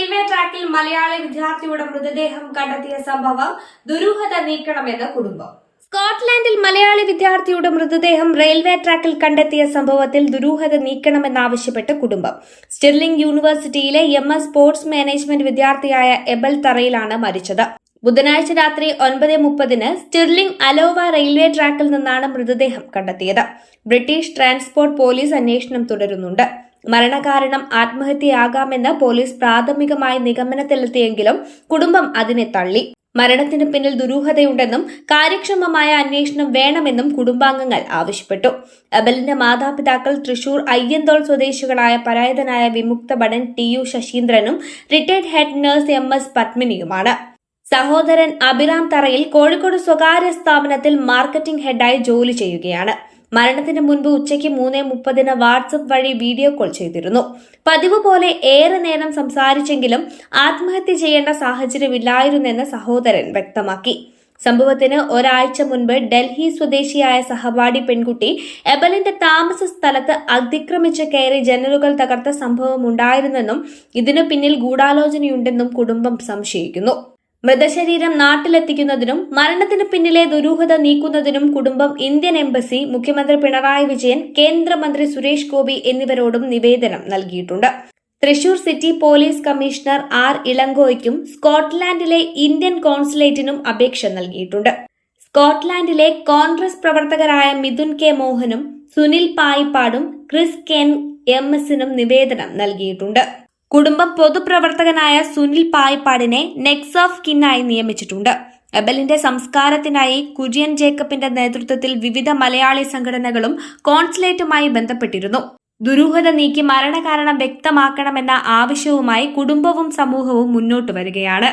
Railway ട്രാക്കിൽ മലയാളി വിദ്യാർത്ഥിയുടെ മൃതദേഹം കണ്ടെത്തിയ സംഭവം ദുരൂഹത നീക്കണമെന്ന് കുടുംബം. സ്കോട്ട്ലാൻഡിൽ മലയാളി വിദ്യാർത്ഥിയുടെ മൃതദേഹം റെയിൽവേ ട്രാക്കിൽ കണ്ടെത്തിയ സംഭവത്തിൽ ദുരൂഹത നീക്കണമെന്നാവശ്യപ്പെട്ട് കുടുംബം. സ്റ്റിർലിംഗ് യൂണിവേഴ്സിറ്റിയിലെ എം എസ് സ്പോർട്സ് മാനേജ്മെന്റ് വിദ്യാർത്ഥിയായ എബൽ തറയിലാണ് മരിച്ചത്. ബുധനാഴ്ച രാത്രി ഒൻപത് മുപ്പതിന് സ്റ്റിർലിംഗ് അലോവ റെയിൽവേ ട്രാക്കിൽ നിന്നാണ് മൃതദേഹം കണ്ടെത്തിയത്. ബ്രിട്ടീഷ് ട്രാൻസ്പോർട്ട് പോലീസ് അന്വേഷണം തുടരുന്നുണ്ട്. മരണകാരണം ആത്മഹത്യയാകാമെന്ന് പോലീസ് പ്രാഥമികമായി നിഗമനത്തിലെത്തിയെങ്കിലും കുടുംബം അതിനെ തള്ളി. മരണത്തിന് പിന്നിൽ ദുരൂഹതയുണ്ടെന്നും കാര്യക്ഷമമായ അന്വേഷണം വേണമെന്നും കുടുംബാംഗങ്ങൾ ആവശ്യപ്പെട്ടു. അബലിന്റെ മാതാപിതാക്കൾ തൃശൂർ അയ്യന്തോൾ സ്വദേശികളായ പരായതനായ വിമുക്ത ഭടൻ T U ശശീന്ദ്രനും retired head nurse M S പത്മിനിയുമാണ്. സഹോദരൻ അഭിറാം തറയിൽ കോഴിക്കോട് സ്വകാര്യ സ്ഥാപനത്തിൽ മാർക്കറ്റിംഗ് ഹെഡായി ജോലി ചെയ്യുകയാണ്. മരണത്തിന് മുൻപ് ഉച്ചയ്ക്ക് മൂന്ന് മുപ്പതിന് വാട്സപ്പ് വഴി വീഡിയോ കോൾ ചെയ്തിരുന്നു. പതിവ് പോലെ ഏറെ നേരം സംസാരിച്ചെങ്കിലും ആത്മഹത്യ ചെയ്യേണ്ട സാഹചര്യമില്ലായിരുന്നെന്ന് സഹോദരൻ വ്യക്തമാക്കി. സംഭവത്തിന് ഒരാഴ്ച മുൻപ് ഡൽഹി സ്വദേശിയായ സഹപാഠി പെൺകുട്ടി എബലിന്റെ താമസ സ്ഥലത്ത് അതിക്രമിച്ച് കയറി ജനലുകൾ തകർത്ത സംഭവമുണ്ടായിരുന്നെന്നും ഇതിനു പിന്നിൽ ഗൂഢാലോചനയുണ്ടെന്നും കുടുംബം സംശയിക്കുന്നു. മൃതശരീരം നാട്ടിലെത്തിക്കുന്നതിനും മരണത്തിന് പിന്നിലെ ദുരൂഹത നീക്കുന്നതിനും കുടുംബം ഇന്ത്യൻ എംബസി മുഖ്യമന്ത്രി പിണറായി വിജയൻ കേന്ദ്രമന്ത്രി സുരേഷ് ഗോപി എന്നിവരോടും നിവേദനം നൽകിയിട്ടുണ്ട്. Thrissur city police commissioner R ഇളങ്കോയ്ക്കും സ്കോട്ട്ലാൻഡിലെ ഇന്ത്യൻ കോൺസുലേറ്റിനും അപേക്ഷ നൽകിയിട്ടുണ്ട്. സ്കോട്ട്ലാൻഡിലെ കോൺഗ്രസ് പ്രവർത്തകരായ മിഥുൻ കെ മോഹനും സുനിൽ പായിപ്പാടും ക്രിസ് കെൻ എം എസിനും നിവേദനം നൽകിയിട്ടുണ്ട്. കുടുംബം പൊതുപ്രവർത്തകനായ സുനിൽ പായിപ്പാടിനെ നെക്സ് ഓഫ് കിന്നായി നിയമിച്ചിട്ടുണ്ട്. എബലിന്റെ സംസ്കാരത്തിനായി കുര്യൻ ജേക്കബിന്റെ നേതൃത്വത്തിൽ വിവിധ മലയാളി സംഘടനകളും കോൺസുലേറ്റുമായി ബന്ധപ്പെട്ടിരുന്നു. ദുരൂഹത നീക്കി മരണകാരണം വ്യക്തമാക്കണമെന്ന ആവശ്യവുമായി കുടുംബവും സമൂഹവും മുന്നോട്ടു വരികയാണ്.